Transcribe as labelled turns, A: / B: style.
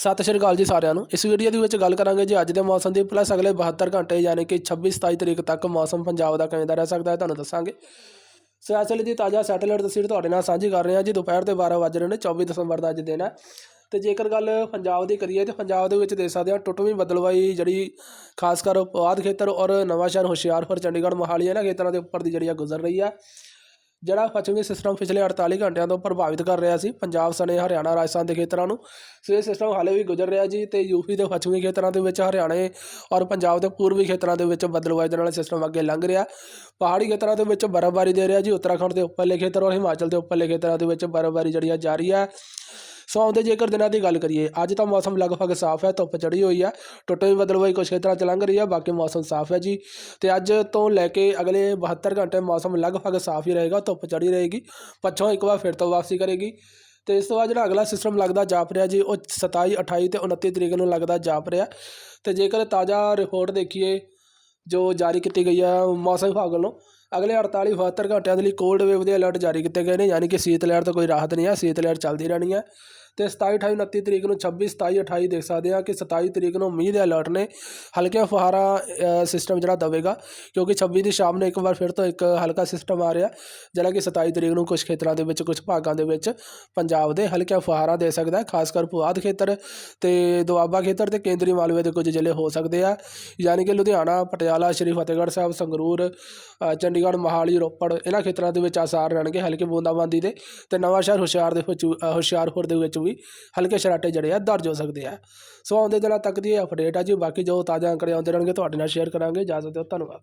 A: ਸਤਿ ਸ਼੍ਰੀ ਅਕਾਲ ਜੀ ਸਾਰਿਆਂ ਨੂੰ। ਇਸ ਵੀਡੀਓ ਦੇ ਵਿੱਚ ਗੱਲ ਕਰਾਂਗੇ ਜੀ ਅੱਜ ਦੇ ਮੌਸਮ ਦੀ। ਪਲੱਸ ਅਗਲੇ 72 ਘੰਟੇ ਯਾਨੀ ਕਿ 26 27 ਤਰੀਕ ਤੱਕ ਮੌਸਮ ਪੰਜਾਬ ਦਾ ਕਿਵੇਂ ਦਾ ਰਹਿ ਸਕਦਾ ਹੈ ਤੁਹਾਨੂੰ ਦੱਸਾਂਗੇ। ਸੋ ਇਸ ਵੇਲੇ ਦੀ ਤਾਜ਼ਾ ਸੈਟੇਲਾਈਟ ਤਸਵੀਰ ਤੁਹਾਡੇ ਨਾਲ ਸਾਂਝੀ ਕਰ ਰਹੇ ਹਾਂ ਜੀ। ਦੁਪਹਿਰ ਦੇ 12 ਵੱਜ ਰਹੇ ਨੇ 24 ਦਸੰਬਰ ਦਾ ਅੱਜ ਦਿਨ ਹੈ। ਤੇ ਜੇਕਰ ਗੱਲ ਪੰਜਾਬ ਦੀ ਕਰੀਏ ਤੇ ਪੰਜਾਬ ਦੇ ਵਿੱਚ ਦੇਖ ਸਕਦੇ ਹਾਂ ਟੁੱਟਵੀਂ ਬਦਲਵਾਈ ਜਿਹੜੀ ਖਾਸ ਕਰ ਪੁਆਧ ਖੇਤਰ ਔਰ ਨਵਾਂ ਸ਼ਹਿਰ ਹੁਸ਼ਿਆਰਪੁਰ, ਚੰਡੀਗੜ੍ਹ ਮੋਹਾਲੀ, ਇਹਨਾਂ ਖੇਤਰਾਂ ਦੇ ਉੱਪਰ ਦੀ ਜਿਹੜੀ ਆ ਗੁਜ਼ਰ ਰਹੀ ਆ ਜਿਹੜਾ ਪੱਛਮੀ ਸਿਸਟਮ ਪਿਛਲੇ 48 ਘੰਟਿਆਂ ਤੋਂ ਪ੍ਰਭਾਵਿਤ ਕਰ ਰਿਹਾ ਸੀ, ਪੰਜਾਬ, ਸਣੇ, ਹਰਿਆਣਾ, ਰਾਜਸਥਾਨ ਦੇ ਖੇਤਰਾਂ ਨੂੰ। ਸੋ ਇਹ ਸਿਸਟਮ ਹਾਲੇ ਵੀ ਗੁਜ਼ਰ ਰਿਹਾ ਜੀ ਤੇ ਯੂਪੀ ਦੇ ਪੱਛਮੀ ਖੇਤਰਾਂ ਦੇ ਵਿੱਚ ਹਰਿਆਣੇ ਔਰ ਪੰਜਾਬ ਦੇ ਪੂਰਬੀ ਖੇਤਰਾਂ ਦੇ ਵਿੱਚ ਬਦਲਵਾਜ਼ ਦੇ ਨਾਲ ਸਿਸਟਮ ਅੱਗੇ ਲੰਘ ਰਿਹਾ। ਪਹਾੜੀ ਖੇਤਰਾਂ ਦੇ ਵਿੱਚ ਬਰਫ਼ਬਾਰੀ ਦੇ ਰਿਹਾ ਜੀ, ਉੱਤਰਾਖੰਡ ਦੇ ਉੱਪਰਲੇ ਖੇਤਰ ਔਰ ਹਿਮਾਚਲ ਦੇ ਉੱਪਰਲੇ ਖੇਤਰਾਂ ਦੇ ਵਿੱਚ ਬਰਫ਼ਬਾਰੀ ਜਿਹੜੀ ਆ ਜਾਰੀ ਹੈ ਸੋ ਆਉਂਦੇ ਜੇਕਰ ਦਿਨਾਂ ਦੀ ਗੱਲ ਕਰੀਏ, ਅੱਜ ਤਾਂ ਮੌਸਮ ਲਗਭਗ ਸਾਫ਼ ਹੈ, ਧੁੱਪ ਚੜੀ ਹੋਈ ਹੈ ਟੁੱਟਵੀਂ ਹੋਈ, ਕੁਛ ਖੇਤਰਾਂ 'ਚ ਲੰਘ ਰਹੀ ਹੈ, ਬਾਕੀ ਮੌਸਮ ਸਾਫ਼ ਹੈ ਜੀ। ਤੇ ਅੱਜ ਤੋਂ ਲੈ ਕੇ ਅਗਲੇ 72 ਘੰਟੇ ਮੌਸਮ ਲਗਭਗ ਸਾਫ਼ ਹੀ ਰਹੇਗਾ, ਧੁੱਪ ਚੜੀ ਰਹੇਗੀ, ਪੱਛੋਂ ਇੱਕ ਵਾਰ ਫਿਰ ਤੋਂ ਵਾਪਸੀ ਕਰੇਗੀ। ਤੇ ਇਸ ਤੋਂ ਬਾਅਦ ਜਿਹੜਾ ਅਗਲਾ ਸਿਸਟਮ ਲੱਗਦਾ ਜਾਪ ਰਿਹਾ ਜੀ, ਉਹ 27 28 ਤੇ 29 ਤਰੀਕ ਨੂੰ ਲੱਗਦਾ ਜਾਪ ਰਿਹਾ। ਤੇ ਜੇਕਰ ਤਾਜ਼ਾ ਰਿਪੋਰਟ ਦੇਖੀਏ, ਜੋ ਜਾਰੀ ਕੀਤੀ ਗਈ ਹੈ ਮੌਸਮ ਵਿਭਾਗ ਵੱਲੋਂ, ਅਗਲੇ 48 72 ਘੰਟਿਆਂ ਦੇ ਲਈ ਕੋਲਡ ਵੇਵ ਦੇ ਅਲਰਟ ਜਾਰੀ ਕੀਤੇ ਗਏ ਨੇ, ਯਾਨੀ ਕਿ ਸ਼ੀਤ ਲਹਿਰ ਤੋਂ ਕੋਈ ਰਾਹਤ ਨਹੀਂ ਹੈ, ਸ਼ੀਤ ਲਹਿਰ ਚੱਲਦੀ ਰਹਿਣੀ ਹੈ। ਤੇ 27 28 29 ਤਰੀਕ ਨੂੰ 26 27 28 ਦੇਖ ਸਕਦੇ ਆ ਕਿ 27 ਤਰੀਕ ਨੂੰ ਮੀਂਹ ਦੇ ਅਲਰਟ ਨੇ ਹਲਕੇ ਫੁਹਾਰਾ ਸਿਸਟਮ ਜਿਹੜਾ ਦਵੇਗਾ, ਕਿਉਂਕਿ 26 ਦੀ ਸ਼ਾਮ ਨੂੰ ਇੱਕ ਵਾਰ ਫਿਰ ਤੋਂ ਇੱਕ ਹਲਕਾ ਸਿਸਟਮ ਆ ਰਿਹਾ, ਜਿਹੜਾ ਕਿ 27 ਤਰੀਕ ਨੂੰ ਕੁਝ ਖੇਤਰਾਂ ਦੇ ਵਿੱਚ ਕੁਝ ਭਾਗਾਂ ਦੇ ਵਿੱਚ ਪੰਜਾਬ ਦੇ ਹਲਕੇ ਫੁਹਾਰਾ ਦੇ ਸਕਦਾ ਖਾਸ ਕਰ ਪੁਆਧ ਖੇਤਰ ਤੇ ਦੁਆਬਾ ਖੇਤਰ ਤੇ ਕੇਂਦਰੀ ਮਾਲਵੇ ਦੇ ਕੁਝ ਜ਼ਿਲ੍ਹੇ ਹੋ ਸਕਦੇ ਆ, ਯਾਨੀ ਕਿ ਲੁਧਿਆਣਾ, ਪਟਿਆਲਾ, ਸ਼੍ਰੀ ਫਤਿਹਗੜ੍ਹ ਸਾਹਿਬ, ਸੰਗਰੂਰ ਚੰਡੀਗੜ੍ਹ, ਮੋਹਾਲੀ, ਰੋਪੜ, ਇਹਨਾਂ ਖੇਤਰਾਂ ਦੇ ਵਿੱਚ ਆਸਾਰ ਰਹਿਣਗੇ ਹਲਕੇ ਬੂੰਦਾਬਾਂਦੀ ਦੇ ਤੇ ਨਵਾਂ ਸ਼ਹਿਰ ਹੁਸ਼ਿਆਰ ਦੇ ਵਿੱਚ ਹੁਸ਼ਿਆਰਪੁਰ ਦੇ ਵਿੱਚ ਵੀ। ਹਲਕੇ ਸ਼ਰਾਟੇ ਜਿਹੜੇ ਆ ਦਰਜ ਹੋ ਸਕਦੇ ਆ। ਸੋ ਆਉਂਦੇ ਦਿਨਾਂ ਤੱਕ ਦੀ ਇਹ ਅਪਡੇਟ ਆ ਜੀ। ਬਾਕੀ ਜੋ ਤਾਜ਼ਾ ਅੰਕੜੇ ਆਉਂਦੇ ਰਹਿਣਗੇ ਤੁਹਾਡੇ ਨਾਲ ਸ਼ੇਅਰ ਕਰਾਂਗੇ। ਇਜਾਜ਼ਤ ਦਿਓ। ਧੰਨਵਾਦ।